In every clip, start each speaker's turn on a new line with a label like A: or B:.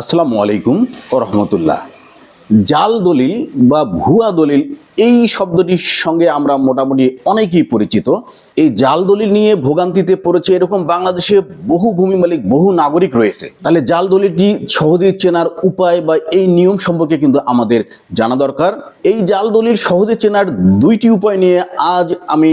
A: আসসালামু আলাইকুম রহমতুল্লাহ। জাল দলিল বা ভুয়া দলিল, এই শব্দটির সঙ্গে আমরা মোটামুটি অনেকেই পরিচিত। এই জাল দলিল নিয়ে ভোগান্তিতে পড়েছে এরকম বাংলাদেশে বহু ভূমি মালিক, বহু নাগরিক রয়েছে। তাহলে জাল দলিলটি সহজে চেনার উপায় বা এই নিয়ম সম্পর্কে কিন্তু আমাদের জানা দরকার। এই জাল দলিল সহজে চেনার দুইটি উপায় নিয়ে আজ আমি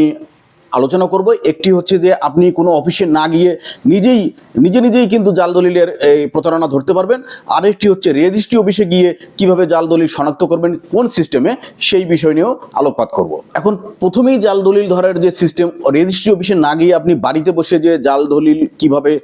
A: আলোচনা করব। একটি হচ্ছে যে, আপনি কোনো অফিসে না গিয়ে নিজেই, নিজে নিজেই কিন্তু জাল দলিলের এই প্রতারণা ধরতে পারবেন। আরেকটি হচ্ছে, রেজিস্ট্রি অফিসে গিয়ে কীভাবে জাল দলিল শনাক্ত করবেন, কোন সিস্টেমে, সেই বিষয় নিয়েও আলোকপাত করব। এখন প্রথমেই জাল দলিল ধরার যে সিস্টেম, রেজিস্ট্রি অফিসে না গিয়ে আপনি বাড়িতে বসে যে জাল দলিল কীভাবে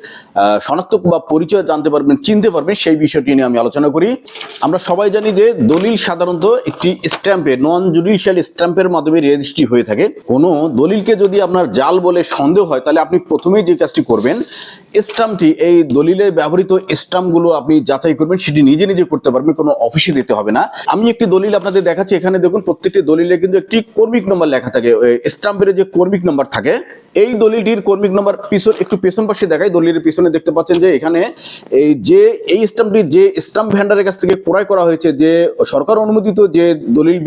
A: শনাক্ত বা পরিচয় জানতে পারবেন, চিনতে পারবেন, সেই বিষয়টি নিয়ে আমি আলোচনা করি। আমরা সবাই জানি যে, দলিল সাধারণত একটি স্ট্যাম্পে, নন জুডিশিয়াল স্ট্যাম্পের মাধ্যমে রেজিস্ট্রি হয়ে থাকে। কোনো দলিলকে যদি আপনার জাল বলে সন্দেহ হয়, তাহলে আপনি প্রথমেই যে কাজটি করবেন স্ট্যাম্পটি এই দলিলে ব্যবহৃত স্ট্যাম্পগুলো আপনি যাচাই করবেন, সেটি নিজে নিজে করতে পারবেন, কোনো অফিসে দিতে হবে না। আমি একটি দলিল আপনাদের দেখাচ্ছি, এখানে দেখুন প্রত্যেকটি দলিলে কিন্তু একটি কর্মিক নম্বর লেখা থাকে স্ট্যাম্পের যে কর্মিক নম্বর থাকে, এই দলিলটির কর্মিক নম্বর পিছন, একটু পেছন পাশে দেখাই, দলিলের পিছনে দেখতে পাচ্ছেন যে এখানে এই যে, এই স্ট্যাম্পটি যে স্ট্যাম্প ভ্যান্ডারের কাছ থেকে ক্রয় করা হয়েছে, যে সরকার অনুমোদিত যে দলিল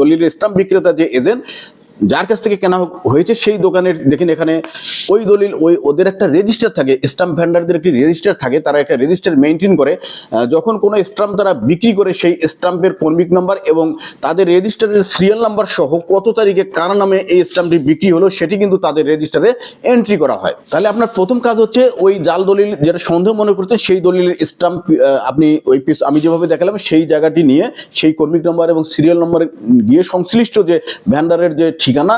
A: দলিলের স্ট্যাম্প বিক্রেতা যে এজেন্ট যার কাছ থেকে কেনা হয়েছে সেই দোকানের দেখেন এখানে ওই দলিল, ওই ওদের একটা রেজিস্টার থাকে স্ট্যাম্প ভ্যান্ডারদের একটি রেজিস্টার থাকে, তারা একটা রেজিস্টার মেনটেন করে যখন কোনো স্ট্যাম্প তারা বিক্রি করে, সেই স্ট্যাম্পের কর্মিক নাম্বার এবং তাদের রেজিস্টারের সিরিয়াল নাম্বার সহ কত তারিখে কার নামে এই স্ট্যাম্পটি বিক্রি হলো, সেটি কিন্তু তাদের রেজিস্টারে এন্ট্রি করা হয়। তাহলে আপনার প্রথম কাজ হচ্ছে ওই জাল দলিল, যেটা সন্দেহ মনে করতে, সেই দলিলের স্ট্যাম্প আপনি ওই পিস আমি যেভাবে দেখালাম, সেই জায়গাটি নিয়ে সেই কর্মিক নাম্বার এবং সিরিয়াল নাম্বার গিয়ে সংশ্লিষ্ট যে ভ্যান্ডারের যে ঠিকানা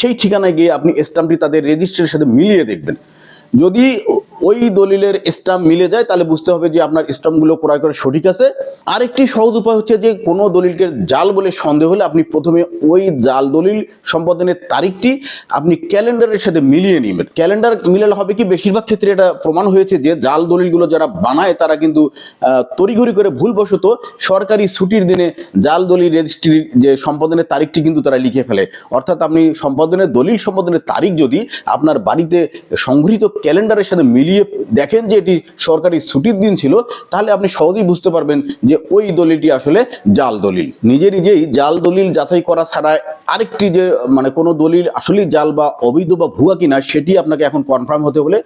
A: সেই ঠিকানায় গিয়ে আপনি স্ট্যাম্পটি তাদের রেজিস্ট্রের সাথে মিলিয়ে দেখবেন। যদি ওই দলিলের স্টাম্প মিলে যায়, তাহলে বুঝতে হবে যে আপনার স্ট্যাম্পগুলো ক্রয় করা সঠিক আছে। আরেকটি সহজ উপায় হচ্ছে যে কোনো দলিলকে জাল বলে সন্দেহ হলে আপনি প্রথমে ওই জাল দলিল সম্পাদনের তারিখটি আপনি ক্যালেন্ডারের সাথে মিলিয়ে নেবেন। ক্যালেন্ডার মিলালে হবে কি, বেশিরভাগ ক্ষেত্রে এটা প্রমাণ হয়েছে যে জাল দলিলগুলো যারা বানায়, তারা কিন্তু তড়িঘড়ি করে ভুলবশত সরকারি ছুটির দিনে জাল দলিল রেজিস্ট্রির যে সম্পাদনের তারিখটি কিন্তু তারা লিখে ফেলে। অর্থাৎ আপনি সম্পাদনের দলিল সম্পাদনের তারিখ যদি আপনার বাড়িতে সংগৃহীত ক্যালেন্ডারের সাথে মিলিয়ে দেখেন যে এটি সরকারি ছুটির দিন ছিল, তাহলে আপনি সহজেই বুঝতে পারবেন যে ওই দলিলটি আসলে জাল দলিল। নিজে নিজেই জাল দলিল যাচাই করা ছাড়া আরেকটি যে মানে কোনো দলিল আসলেই জাল বা অবৈধ বা ভুয়া কিনা, সেটি আপনাকে এখন কনফার্ম হতে হলে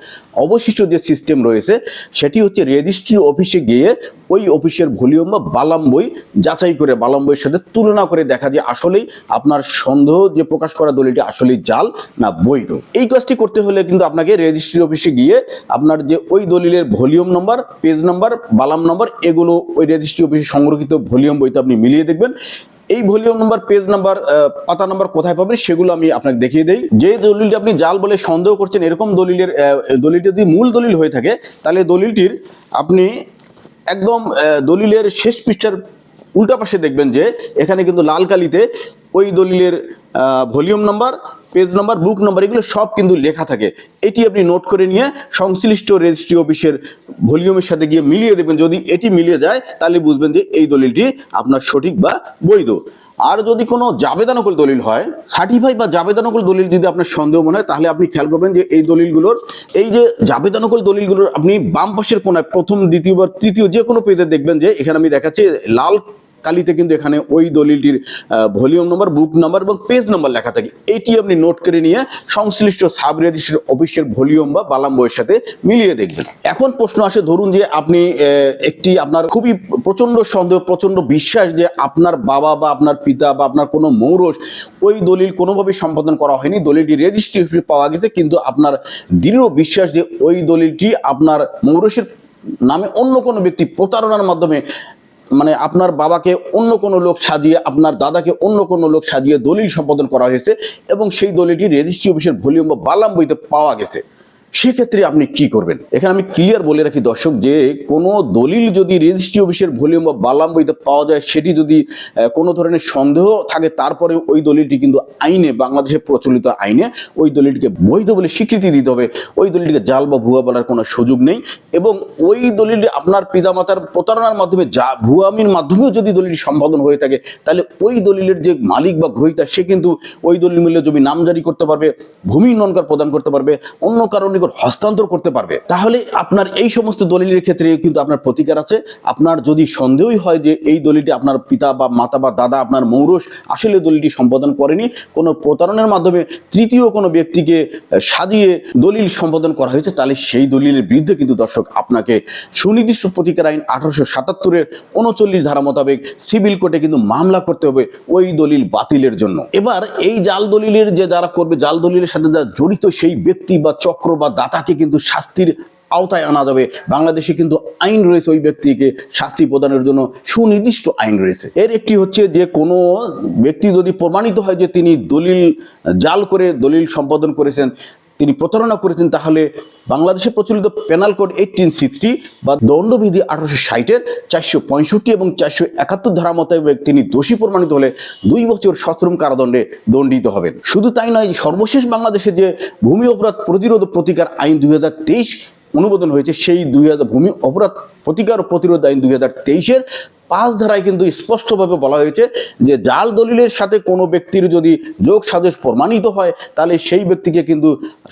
A: অবশিষ্ট যে সিস্টেম রয়েছে, সেটি হচ্ছে রেজিস্ট্রি অফিসে গিয়ে ওই অফিসের ভলিউম বা বালাম বই যাচাই করে, বালাম বইয়ের সাথে তুলনা করে দেখা যে আসলেই আপনার সন্দেহ যে প্রকাশ করা দলিলটি আসলেই জাল না বৈধ। এই কাজটি করতে হলে কিন্তু আপনাকে রেজিস্ট্রি অফিসে গিয়ে আপনার যে ওই দলিলের ভলিউম নম্বর, পেজ নাম্বার, বালাম নম্বর, এগুলো ওই রেজিস্ট্রি অফিসে সংরক্ষিত ভলিউম বইতে আপনি মিলিয়ে দেখবেন। এই ভলিউম নাম্বার, পেজ নাম্বার পাতা নাম্বার কোথায় পাবেন সেগুলো আমি আপনাকে দেখিয়ে দেই। যে দলিলটি আপনি জাল বলে সন্দেহ করছেন, এরকম দলিলের দলিলটি যদি মূল দলিল হয়ে থাকে, তাহলে দলিলটির আপনি একদম দলিলের শেষ পৃষ্ঠার উল্টা পাশে দেখবেন যে, এখানে কিন্তু লাল কালিতে ওই দলিলের volume number page number book number, এগুলো সব কিন্তু লেখা থাকে। এটি আপনি নোট করে নিয়ে সংশ্লিষ্ট রেজিস্ট্রি অফিসের ভলিউমের সাথে গিয়ে মিলিয়ে দেবেন। যদি এটি মিলিয়ে যায়, তাহলে বুঝবেন যে এই দলিলটি আপনার সঠিক বা বৈধ। আর যদি কোনো জাবেদানকল দলিল হয় সার্টিফাই বা জাবেদানকল দলিল যদি আপনার সন্দেহ মনে হয়, তাহলে আপনি খেয়াল করবেন যে এই দলিলগুলোর, এই যে জাবেদানকল দলিলগুলোর আপনি বাম পাশের কোনায় প্রথম, দ্বিতীয় বা তৃতীয় যে কোনো পেজে দেখবেন যে, এখানে আমি দেখাচ্ছি লাল কালিতে কিন্তু এখানে ওই দলিলটির ভলিউম নাম্বার, বুক নাম্বার এবং পেজ নাম্বার লেখা থাকে। এটি আপনি নোট করে নিয়ে সংশ্লিষ্ট সাব রেজিস্ট্রি অফিসের ভলিউম বা বালাম বইয়ের সাথে মিলিয়ে দেখবেন। এখন প্রশ্ন আসে, ধরুন যে আপনি একটি আপনার খুবই প্রচণ্ড সন্দেহ প্রচণ্ড বিশ্বাস যে আপনার বাবা বা আপনার পিতা বা আপনার কোনো মৌরস ওই দলিল কোনোভাবেই সম্পাদন করা হয়নি, দলিলটি রেজিস্ট্রি পাওয়া গেছে, কিন্তু আপনার দৃঢ় বিশ্বাস যে ওই দলিলটি আপনার মৌরসের নামে অন্য কোনো ব্যক্তি প্রতারণার মাধ্যমে মানে আপনার বাবাকে অন্য কোনো লোক সাজিয়ে, আপনার দাদাকে অন্য কোনো লোক সাজিয়ে দলিল সম্পাদন করা হয়েছে এবং সেই দলিলটি রেজিস্ট্রি অফিসের ভলিউম বা বালাম বইতে পাওয়া গেছে। সেক্ষেত্রে আপনি কি করবেন? এখানে আমি ক্লিয়ার বলে রাখি দর্শক যে, কোনো দলিল যদি রেজিস্ট্রি অফিসের ভলিউম বা বালাম বইতে পাওয়া যায়, সেটি যদি কোনো ধরনের সন্দেহ থাকে, তারপরে ওই দলিলটি কিন্তু আইনে, বাংলাদেশে প্রচলিত আইনে, ওই দলিলটিকে বৈধ বলে স্বীকৃতি দিতে হবে। ওই দলিলটিকে জাল বা ভুয়া বলার কোনো সুযোগ নেই এবং ওই দলিল আপনার পিতামাতার প্রতারণার মাধ্যমে, যা ভুয়ামির মাধ্যমেও যদি দলিল সম্পাদন হয়ে থাকে, তাহলে ওই দলিলের যে মালিক বা গ্রহিতা, সে কিন্তু ওই দলিল মিলে জমি নামজারি করতে পারবে, ভূমি উন্নয়নকার প্রদান করতে পারবে। অন্য কারণে নিকট হস্তান্তর করতে পারবে। তাহলে আপনার এই সমস্ত দলিলের ক্ষেত্রে কিন্তু আপনার প্রতিকার আছে। আপনার যদি সন্দেহই হয় যে এই দলিলটি আপনার পিতা বা মাতা বা দাদা, আপনার মৌরস আসলে দলিলটি সম্পাদন করেনি, কোনো প্রতারণার মাধ্যমে তৃতীয় কোনো ব্যক্তিকে সাজিয়ে দলিল সম্পাদন করা হয়েছে, তাহলে সেই দলিলের বিরুদ্ধে কিন্তু দর্শক আপনাকে সুনির্দিষ্ট প্রতিকার আইন আঠারোশো সাতাত্তরের উনচল্লিশ ধারা মোতাবেক সিভিল কোর্টে কিন্তু মামলা করতে হবে ওই দলিল বাতিলের জন্য। এবার এই জাল দলিলের যে যারা করবে, জাল দলিলের সাথে যারা জড়িত সেই ব্যক্তি বা চক্র বা দাতাকে কিন্তু শাস্তির আওতায় আনা যাবে। বাংলাদেশে কিন্তু আইন রয়েছে ওই ব্যক্তিকে শাস্তি প্রদানের জন্য। সুনির্দিষ্ট আইন রয়েছে। এর একটি হচ্ছে যে, কোনো ব্যক্তি যদি প্রমাণিত হয় যে তিনি দলিল জাল করে দলিল সম্পাদন করেছেন তিনি প্রতারণা করেছেন তাহলে বাংলাদেশে প্রচলিত পেনাল কোড এইটিন সিক্সটি বা দণ্ডবিধি আঠারোশো ষাটের চারশো পঁয়ষট্টি এবং চারশো একাত্তর ধারা মোতাবেক তিনি দোষী প্রমাণিত হলে দুই বছর সশ্রম কারাদণ্ডে দণ্ডিত হবেন। শুধু তাই নয়, সর্বশেষ বাংলাদেশে যে ভূমি অপরাধ প্রতিরোধ প্রতিকার আইন দুই হাজার তেইশ অনুমোদন হয়েছে, সেই দুই হাজার ভূমি অপরাধ প্রতিকার ও প্রতিরোধ আইন দুই হাজার তেইশের পাঁচ ধারায় কিন্তু স্পষ্টভাবে বলা হয়েছে যে জাল দলিলের সাথে কোনো ব্যক্তির যদি যোগ সাজস প্রমাণিত হয়, তাহলে সেই ব্যক্তিকে কিন্তু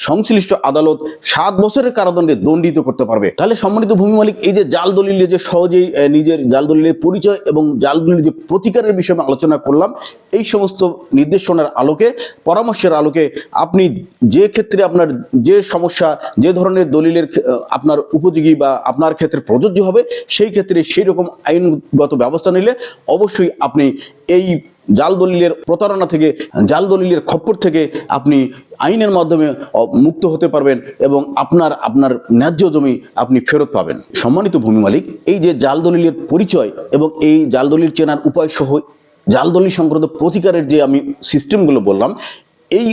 A: সংশ্লিষ্ট আদালত সাত বছরের কারাদণ্ডে দণ্ডিত করতে পারবে। তাহলে সম্মানিত ভূমি মালিক, এই যে জাল দলিলে যে সহজেই নিজের জাল দলিলের পরিচয় এবং জাল দলিলের যে প্রতিকারের বিষয়ে আলোচনা করলাম, এই সমস্ত নির্দেশনার আলোকে, পরামর্শের আলোকে আপনি যে ক্ষেত্রে আপনার যে সমস্যা, যে ধরনের দলিলের আপনার উপযোগী বা আপনার ক্ষেত্রে প্রযোজ্য হবে। সেই ক্ষেত্রে সেই রকম আইনগত ব্যবস্থা নিলে অবশ্যই আপনি এই জাল দলিলের প্রতারণা থেকে জাল দলিলের খপ্পর থেকে আপনি আইনের মাধ্যমে মুক্ত হতে পারবেন এবং আপনার আপনার ন্যায্য জমি আপনি ফেরত পাবেন। সম্মানিত ভূমি মালিক, এই যে জাল দলিলের পরিচয় এবং এই জাল দলিল চেনার উপায় সহ জাল দলিল সংক্রান্ত প্রতিকারের যে আমি সিস্টেমগুলো বললাম, এই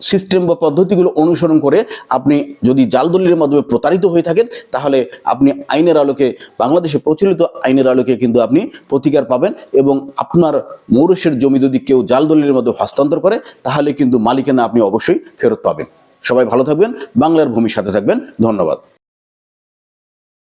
A: সিস্টেম বা পদ্ধতিগুলো অনুসরণ করে আপনি যদি জাল দলিলের মাধ্যমে প্রতারিত হয়ে থাকেন, তাহলে আপনি আইনের আলোকে, বাংলাদেশে প্রচলিত আইনের আলোকে কিন্তু আপনি প্রতিকার পাবেন এবং আপনার মৌরসের জমি যদি কেউ জাল দলিলের মাধ্যমে হস্তান্তর করে, তাহলে কিন্তু মালিকানা আপনি অবশ্যই ফেরত পাবেন। সবাই ভালো থাকবেন, বাংলার ভূমির সাথে থাকবেন। ধন্যবাদ।